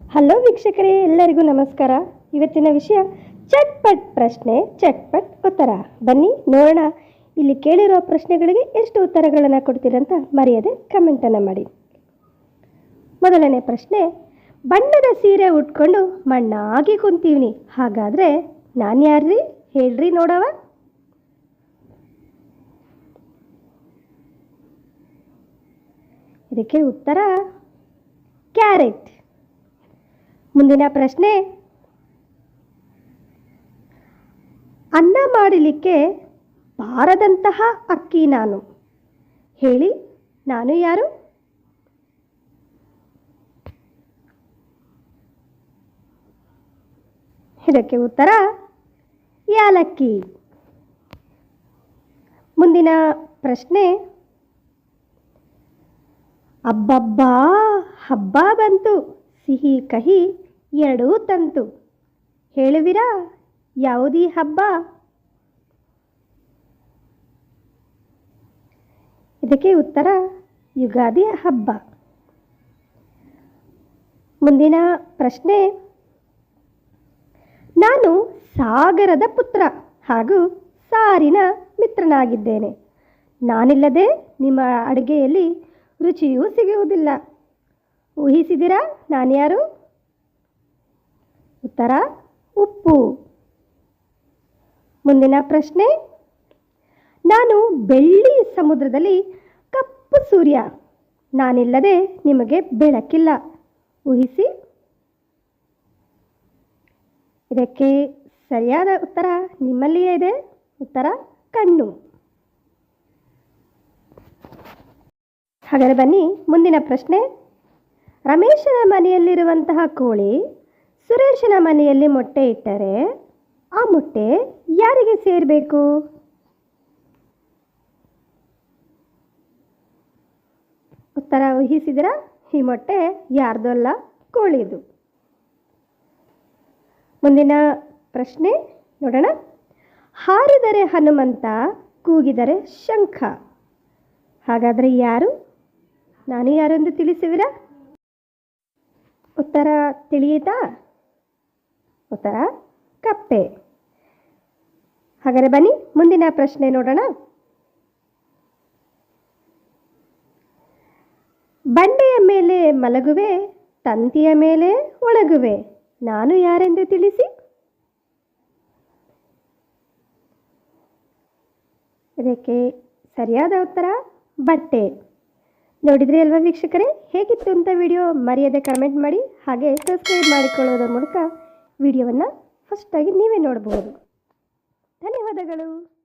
Hello ವೀಕ್ಷಕರೇ, ಎಲ್ಲರಿಗೂ ನಮಸ್ಕಾರ. ಇವತ್ತಿನ ವಿಷಯ, ಚಟ್ಪಟ್ ಪ್ರಶ್ನೆ, ಚಟ್ಪಟ್ ಉತ್ತರ. ಬನ್ನಿ, ನೋಡೋಣ. ಇಲ್ಲಿ ಕೇಳಿರೋ ಪ್ರಶ್ನೆಗಳಿಗೆ ಎಷ್ಟು ಉತ್ತರಗಳನ್ನು ಕೊಡ್ತೀರಂತ ಮರೆಯದೆ ಕಮೆಂಟನ್ನು ಮಾಡಿ. ಮೊದಲನೇ ಪ್ರಶ್ನೆ, ಬಣ್ಣದ ಸೀರೆ ಉಟ್ಕೊಂಡು ಮಣ್ಣಾಗಿ ಕುಂತೀವಿ ಹಾಗಾದರೆ ನಾನು ಯಾರ್ರಿ? ಹೇಳ್ರಿ ನೋಡವ. ಇದಕ್ಕೆ ಉತ್ತರ, ಕ್ಯಾರೆಟ್. ಮುಂದಿನ ಪ್ರಶ್ನೆ. ಅನ್ನ ಮಾಡಲಿಕ್ಕೆ ಬಾರದಂತಹ ಅಕ್ಕಿ ನಾನು. ಹೇಳಿ, ನಾನು ಯಾರು? ಇದಕ್ಕೆ ಉತ್ತರ, ಯಾಲಕ್ಕಿ. ಮುಂದಿನ ಪ್ರಶ್ನೆ. ಅಬ್ಬಬ್ಬಾ, ಹಬ್ಬ ಬಂತು. ಸಿಹಿ ಕಹಿ. ಎರಡೂ ತಂತು. ಹೇಳುವಿರಾ? ಯಾವುದೀ ಹಬ್ಬ? ಇದಕ್ಕೆ ಉತ್ತರ ಯುಗಾದಿ ಹಬ್ಬ. ಮುಂದಿನ ಪ್ರಶ್ನೆ. ನಾನು ಸಾಗರದ ಪುತ್ರ ಹಾಗೂ ಸಾರಿನ ಮಿತ್ರನಾಗಿದ್ದೇನೆ. ನಾನಿಲ್ಲದೆ ನಿಮ್ಮ ಅಡುಗೆಯಲ್ಲಿ ರುಚಿಯೂ ಸಿಗುವುದಿಲ್ಲ. ಊಹಿಸಿದಿರಾ ನಾನ್ಯಾರು? ಉತ್ತರ ಉಪ್ಪು. ಮುಂದಿನ ಪ್ರಶ್ನೆ, ನಾನು ಬೆಳ್ಳಿ ಸಮುದ್ರದಲ್ಲಿ ಕಪ್ಪು ಸೂರ್ಯ, ನಾನಿಲ್ಲದೆ ನಿಮಗೆ ಬೆಳಕಿಲ್ಲ, ಊಹಿಸಿ. ಇದಕ್ಕೆ ಸರಿಯಾದ ಉತ್ತರ ನಿಮ್ಮಲ್ಲಿಯೇ ಇದೆ, ಉತ್ತರ ಕಣ್ಣು. ಹಾಗಾದರೆ ಬನ್ನಿ, ಮುಂದಿನ ಪ್ರಶ್ನೆ, ರಮೇಶನ ಮನೆಯಲ್ಲಿರುವಂತಹ ಕೋಳಿ ಸುರೇಶನ ಮನೆಯಲ್ಲಿ ಮೊಟ್ಟೆ ಇಟ್ಟರೆ ಆ ಮೊಟ್ಟೆ ಯಾರಿಗೆ ಸೇರಬೇಕು? ಉತ್ತರ ಊಹಿಸಿದ್ರ? ಈ ಮೊಟ್ಟೆ ಯಾರ್ದಲ್ಲ ಕೋಳಿದು. ಮುಂದಿನ ಪ್ರಶ್ನೆ ನೋಡೋಣ. ಹಾರಿದರೆ ಹನುಮಂತ, ಕೂಗಿದರೆ ಶಂಖ. ಹಾಗಾದರೆ ಯಾರು? ನಾನು ಯಾರೆಂದು ತಿಳಿಸುವಿರಾ ಉತ್ತರ ತಿಳಿಯಿತಾ? ಉತ್ತರ, ಕಪ್ಪೆ. ಹಾಗಾದರೆ ಬನ್ನಿ, ಮುಂದಿನ ಪ್ರಶ್ನೆ ನೋಡೋಣ. ಬಂಡೆಯ ಮೇಲೆ ಮಲಗುವೆ, ತಂತಿಯ ಮೇಲೆ ಒಳಗುವೆ. ನಾನು ಯಾರೆಂದು ತಿಳಿಸಿ? ಇದಕ್ಕೆ ಸರಿಯಾದ ಉತ್ತರ, ಬಟ್ಟೆ. ನೋಡಿದ್ರಿ ಅಲ್ವಾ ವೀಕ್ಷಕರೇ? ಹೇಗಿತ್ತು ಅಂತ ವಿಡಿಯೋ? ಮರೆಯದೆ ಕಮೆಂಟ್ ಮಾಡಿ, ಹಾಗೆ ಸಬ್ಸ್ಕ್ರೈಬ್ ಮಾಡಿಕೊಳ್ಳೋದ್ರ ಮೂಲಕ ವಿಡಿಯೋವನ್ನು ಫಸ್ಟಾಗಿ ನೀವೇ ನೋಡಬಹುದು. ಧನ್ಯವಾದಗಳು.